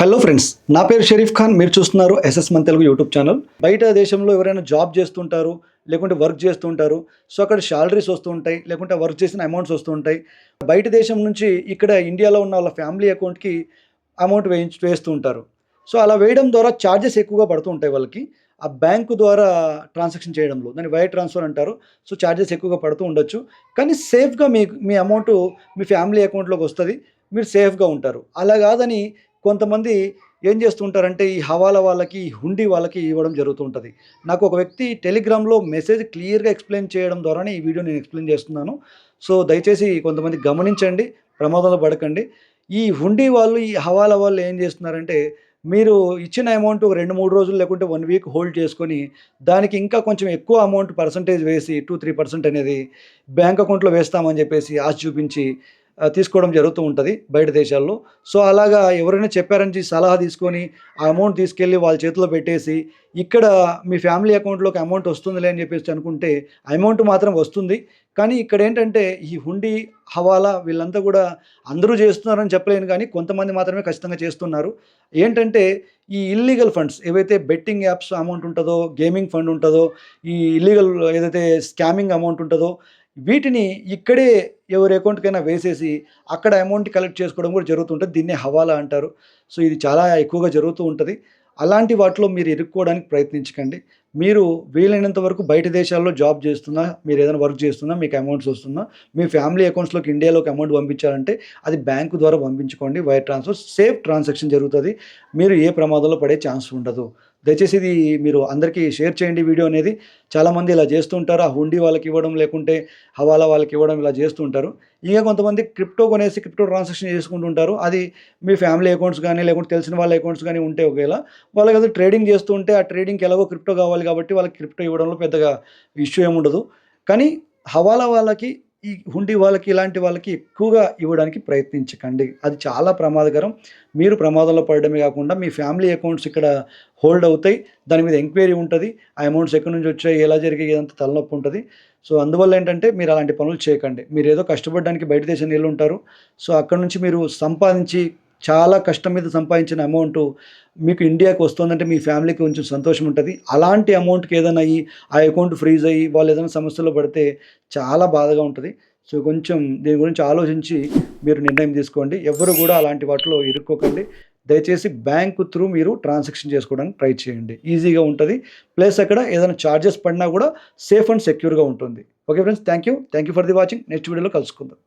Hello friends నా పేరు షరీఫ్ ఖాన్. మీరు చూస్తున్నారు SS Mann Telugu YouTube channel బయట దేశంలో ఎవరైనా జాబ్ చేస్తుంటారు లేకుంటే వర్క్ చేస్తుంటారు సో అక్కడ శాలరీస్ వస్తూ ఉంటాయి లేకుంటే వర్క్ చేసిన అమౌంట్స్ వస్తూ ఉంటాయి. బయట దేశం నుంచి ఇక్కడ ఇండియాలో ఉన్న వాళ్ళ ఫ్యామిలీ అకౌంట్కి అమౌంట్ వేయించి వేస్తూ ఉంటారు. సో అలా వేయడం ద్వారా ఛార్జెస్ ఎక్కువగా పడుతూ ఉంటాయి వాళ్ళకి. ఆ బ్యాంకు ద్వారా ట్రాన్సాక్షన్ చేయడంలో. దాన్ని వైర్ ట్రాన్స్ఫర్ అంటారు. సో ఛార్జెస్ ఎక్కువగా పడుతూ ఉండొచ్చు. కానీ సేఫ్గా మీ మీ అమౌంట్ మీ ఫ్యామిలీ అకౌంట్లోకి వస్తుంది. మీరు సేఫ్గా ఉంటారు. అలా కాదని కొంతమంది ఏం చేస్తుంటారంటే ఈ హవాలా వాళ్ళకి ఈ హుండీ వాళ్ళకి ఇవ్వడం జరుగుతుంటుంది. నాకు ఒక వ్యక్తి టెలిగ్రామ్లో మెసేజ్ క్లియర్గా ఎక్స్ప్లెయిన్ చేయడం ద్వారానే ఈ వీడియో నేను ఎక్స్ప్లెయిన్ చేస్తున్నాను. సో దయచేసి కొంతమంది గమనించండి ప్రమాదంలో పడకండి. ఈ హుండీ వాళ్ళు ఈ హవాలా వాళ్ళు ఏం చేస్తున్నారంటే మీరు ఇచ్చిన అమౌంట్ ఒక రెండు మూడు రోజులు లేకుంటే వన్ వీక్ హోల్డ్ చేసుకొని దానికి ఇంకా కొంచెం ఎక్కువ అమౌంట్ పర్సంటేజ్ వేసి టూ త్రీ పర్సెంట్ అనేది బ్యాంక్ అకౌంట్లో వేస్తామని చెప్పేసి ఆశ చూపించి తీసుకోవడం జరుగుతూ ఉంటుంది బయట దేశాల్లో. సో అలాగా ఎవరైనా చెప్పారని సలహా తీసుకొని ఆ అమౌంట్ తీసుకెళ్ళి వాళ్ళ చేతిలో పెట్టేసి ఇక్కడ మీ ఫ్యామిలీ అకౌంట్లోకి అమౌంట్ వస్తుందిలే అని చెప్పేసి అనుకుంటే అమౌంట్ మాత్రం వస్తుంది. కానీ ఇక్కడ ఏంటంటే ఈ హుండీ హవాలా వీళ్ళంతా కూడా అందరూ చేస్తున్నారని చెప్పలేను కానీ కొంతమంది మాత్రమే ఖచ్చితంగా చేస్తున్నారు. ఏంటంటే ఈ ఇల్లీగల్ ఫండ్స్ ఏవైతే బెట్టింగ్ యాప్స్ అమౌంట్ ఉంటుందో గేమింగ్ ఫండ్ ఉంటుందో ఈ ఇల్లీగల్ ఏదైతే స్కామింగ్ అమౌంట్ ఉంటుందో వీటిని ఇక్కడే ఎవరి అకౌంట్కైనా వేసేసి అక్కడ అమౌంట్ కలెక్ట్ చేసుకోవడం కూడా జరుగుతుంటుంది. దీన్నే హవాలా అంటారు. సో ఇది చాలా ఎక్కువగా జరుగుతూ ఉంటుంది. అలాంటి వాటిలో మీరు ఇరుక్కోవడానికి ప్రయత్నించకండి. మీరు వీలైనంత వరకు బయట దేశాల్లో జాబ్ చేస్తున్నా మీరు ఏదైనా వర్క్ చేస్తున్నా మీకు అమౌంట్స్ వస్తున్నా మీ ఫ్యామిలీ అకౌంట్స్లోకి ఇండియాలోకి అమౌంట్ పంపించాలంటే అది బ్యాంకు ద్వారా పంపించుకోండి. వైర్ ట్రాన్స్ఫర్ సేఫ్ ట్రాన్సాక్షన్ జరుగుతుంది. మీరు ఏ ప్రమాదంలో పడే ఛాన్స్ ఉండదు. దయచేసి ఇది మీరు అందరికీ షేర్ చేయండి వీడియో అనేది. చాలామంది ఇలా చేస్తుంటారు ఆ హుండీ వాళ్ళకి ఇవ్వడం లేకుంటే హవాలా వాళ్ళకి ఇవ్వడం ఇలా చేస్తుంటారు ఇంకా కొంతమంది క్రిప్టో కొనేసి క్రిప్టో ట్రాన్సాక్షన్ చేసుకుంటుంటారు అది మీ ఫ్యామిలీ అకౌంట్స్ కానీ లేకుంటే తెలిసిన వాళ్ళ అకౌంట్స్ కానీ ఉంటే ఒకవేళ వాళ్ళకి అది ట్రేడింగ్ చేస్తూ ఉంటే ఆ ట్రేడింగ్కి ఎలాగో క్రిప్టో కావాలి కాబట్టి వాళ్ళకి క్రిప్టో ఇవ్వడంలో పెద్దగా ఇష్యూ ఏముండదు. కానీ హవాలా వాళ్ళకి ఈ హుండీ వాళ్ళకి ఇలాంటి వాళ్ళకి ఎక్కువగా ఇవ్వడానికి ప్రయత్నించకండి. అది చాలా ప్రమాదకరం. మీరు ప్రమాదంలో పడడమే కాకుండా మీ ఫ్యామిలీ అకౌంట్స్ ఇక్కడ హోల్డ్ అవుతాయి. దాని మీద ఎంక్వైరీ ఉంటుంది. ఆ అమౌంట్స్ ఎక్కడి నుంచి వచ్చాయి ఎలా జరిగాయి ఇదంతా తలనొప్పి ఉంటుంది. సో అందువల్ల ఏంటంటే మీరు అలాంటి పనులు చేయకండి. మీరు ఏదో కష్టపడడానికి బయట దేశం నీళ్ళు ఉంటారు. సో అక్కడ నుంచి మీరు సంపాదించి చాలా కష్టం మీద సంపాదించిన అమౌంట్ మీకు ఇండియాకి వస్తుందంటే మీ ఫ్యామిలీకి కొంచెం సంతోషం ఉంటుంది. అలాంటి అమౌంట్కి ఏదైనా అయ్యి ఆ అకౌంట్ ఫ్రీజ్ అయ్యి వాళ్ళు ఏదైనా సమస్యలో పడితే చాలా బాధగా ఉంటుంది. సో కొంచెం దీని గురించి ఆలోచించి మీరు నిర్ణయం తీసుకోండి. ఎవరు కూడా అలాంటి వాటిలో ఇరుక్కోకండి. దయచేసి బ్యాంకు త్రూ మీరు ట్రాన్సాక్షన్ చేసుకోవడానికి ట్రై చేయండి. ఈజీగా ఉంటుంది. ప్లస్ అక్కడ ఏదైనా ఛార్జెస్ పడినా కూడా సేఫ్ అండ్ సెక్యూర్గా ఉంటుంది. Okay friends thank you thank you for the watching next వీడియోలో కలుసుకుందాం.